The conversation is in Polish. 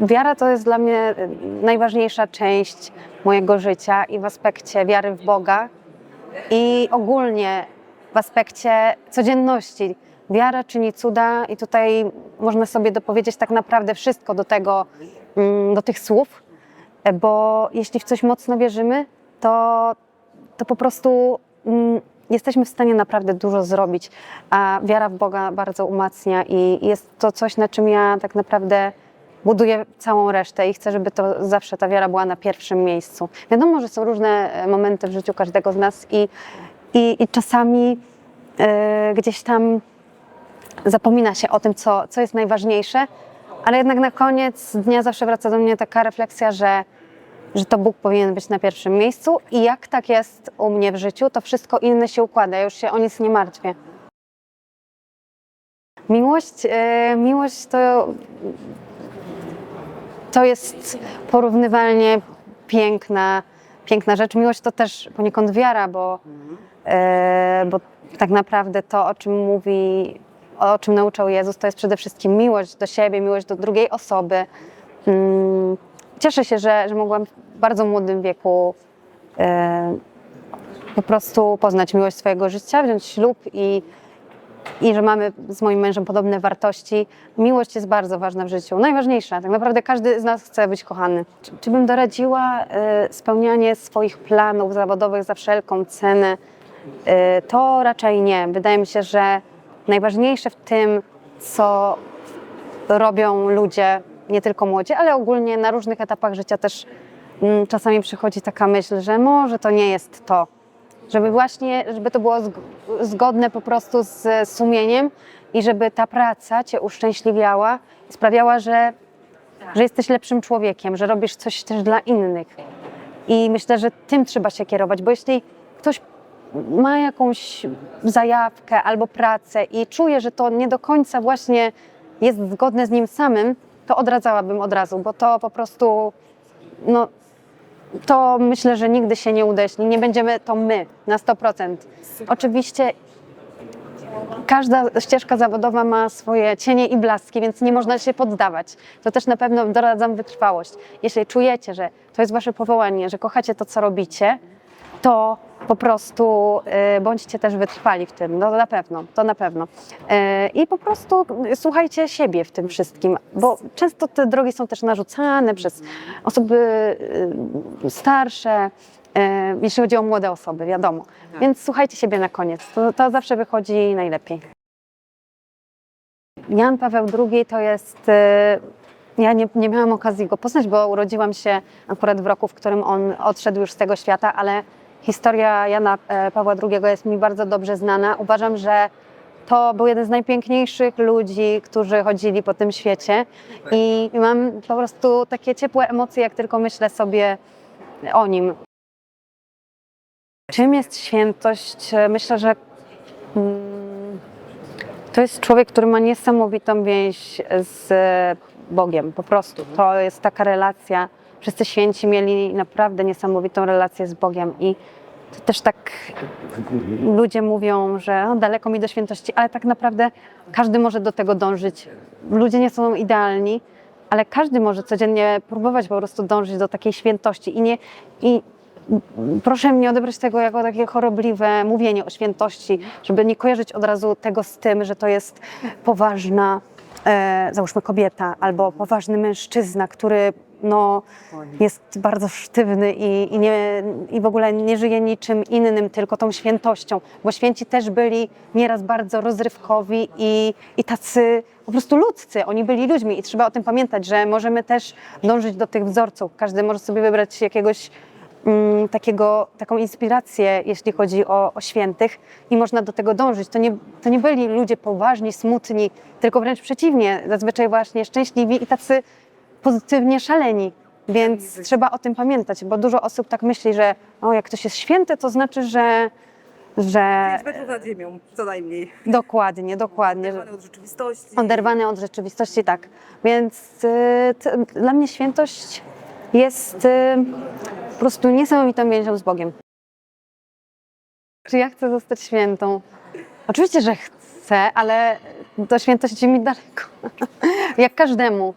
wiara to jest dla mnie y, najważniejsza część mojego życia i w aspekcie wiary w Boga i ogólnie w aspekcie codzienności. Wiara czyni cuda i tutaj można sobie dopowiedzieć tak naprawdę wszystko do tego, mm, do tych słów, bo jeśli w coś mocno wierzymy, to, to po prostu mm, jesteśmy w stanie naprawdę dużo zrobić, a wiara w Boga bardzo umacnia i jest to coś, na czym ja tak naprawdę buduję całą resztę i chcę, żeby to zawsze ta wiara była na pierwszym miejscu. Wiadomo, że są różne e, momenty w życiu każdego z nas i, i, i czasami e, gdzieś tam zapomina się o tym, co, co jest najważniejsze, ale jednak na koniec dnia zawsze wraca do mnie taka refleksja, że, że to Bóg powinien być na pierwszym miejscu i jak tak jest u mnie w życiu, to wszystko inne się układa, już się o nic nie martwię. Miłość, e, miłość to, to jest porównywalnie piękna, piękna rzecz. Miłość to też poniekąd wiara, bo, e, bo tak naprawdę to, o czym mówi, o czym nauczał Jezus, to jest przede wszystkim miłość do siebie, miłość do drugiej osoby. Mm, Cieszę się, że, że mogłam w bardzo młodym wieku e, po prostu poznać miłość swojego życia, wziąć ślub i, i że mamy z moim mężem podobne wartości. Miłość jest bardzo ważna w życiu, najważniejsza. Tak naprawdę każdy z nas chce być kochany. Czy, czy bym doradziła e, spełnianie swoich planów zawodowych za wszelką cenę? E, to raczej nie. Wydaje mi się, że najważniejsze w tym, co robią ludzie, nie tylko młodzi, ale ogólnie na różnych etapach życia też mm, czasami przychodzi taka myśl, że może to nie jest to. Żeby właśnie, żeby to było zg- zgodne po prostu z sumieniem i żeby ta praca cię uszczęśliwiała i sprawiała, że, że jesteś lepszym człowiekiem, że robisz coś też dla innych. I myślę, że tym trzeba się kierować, bo jeśli ktoś ma jakąś zajawkę albo pracę i czuje, że to nie do końca właśnie jest zgodne z nim samym, to odradzałabym od razu, bo to po prostu, no, to myślę, że nigdy się nie uda, jeśli nie będziemy to my na 100%. Oczywiście każda ścieżka zawodowa ma swoje cienie i blaski, więc nie można się poddawać. To też na pewno doradzam wytrwałość. Jeśli czujecie, że to jest wasze powołanie, że kochacie to, co robicie, to po prostu y, bądźcie też wytrwali w tym, no na pewno, to na pewno. Y, I po prostu słuchajcie siebie w tym wszystkim, bo często te drogi są też narzucane przez osoby y, starsze, jeśli chodzi o młode osoby, wiadomo. Więc słuchajcie siebie na koniec, to, to zawsze wychodzi najlepiej. Jan Paweł II to jest. Ja nie, nie miałam okazji go poznać, bo urodziłam się akurat w roku, w którym on odszedł już z tego świata, ale historia Jana e, Pawła II jest mi bardzo dobrze znana. Uważam, że to był jeden z najpiękniejszych ludzi, którzy chodzili po tym świecie i mam po prostu takie ciepłe emocje, jak tylko myślę sobie o nim. Czym jest świętość? Myślę, że mm, to jest człowiek, który ma niesamowitą więź z Bogiem, po prostu. To jest taka relacja. Wszyscy święci mieli naprawdę niesamowitą relację z Bogiem i to też tak ludzie mówią, że daleko mi do świętości, ale tak naprawdę każdy może do tego dążyć. Ludzie nie są idealni, ale każdy może codziennie próbować po prostu dążyć do takiej świętości i nie i proszę mnie odebrać tego jako takie chorobliwe mówienie o świętości, żeby nie kojarzyć od razu tego z tym, że to jest poważna, e, załóżmy kobieta, albo poważny mężczyzna, który no, jest bardzo sztywny i, i, nie, i w ogóle nie żyje niczym innym, tylko tą świętością, bo święci też byli nieraz bardzo rozrywkowi i, i tacy po prostu ludzcy, oni byli ludźmi i trzeba o tym pamiętać, że możemy też dążyć do tych wzorców. Każdy może sobie wybrać jakiegoś mm, takiego, taką inspirację, jeśli chodzi o, o świętych i można do tego dążyć. To nie, to nie byli ludzie poważni, smutni, tylko wręcz przeciwnie, zazwyczaj właśnie szczęśliwi i tacy pozytywnie szaleni. Więc trzeba o tym pamiętać, bo dużo osób tak myśli, że o, jak ktoś jest święty, to znaczy, że, że Pięć metrów nad ziemią, co najmniej. dokładnie, dokładnie. Oderwany od rzeczywistości. Oderwany od rzeczywistości, tak. Więc y, t, dla mnie świętość jest y, po prostu niesamowitą więzią z Bogiem. Czy ja chcę zostać świętą? Oczywiście, że chcę, ale do świętości mi daleko. Jak każdemu.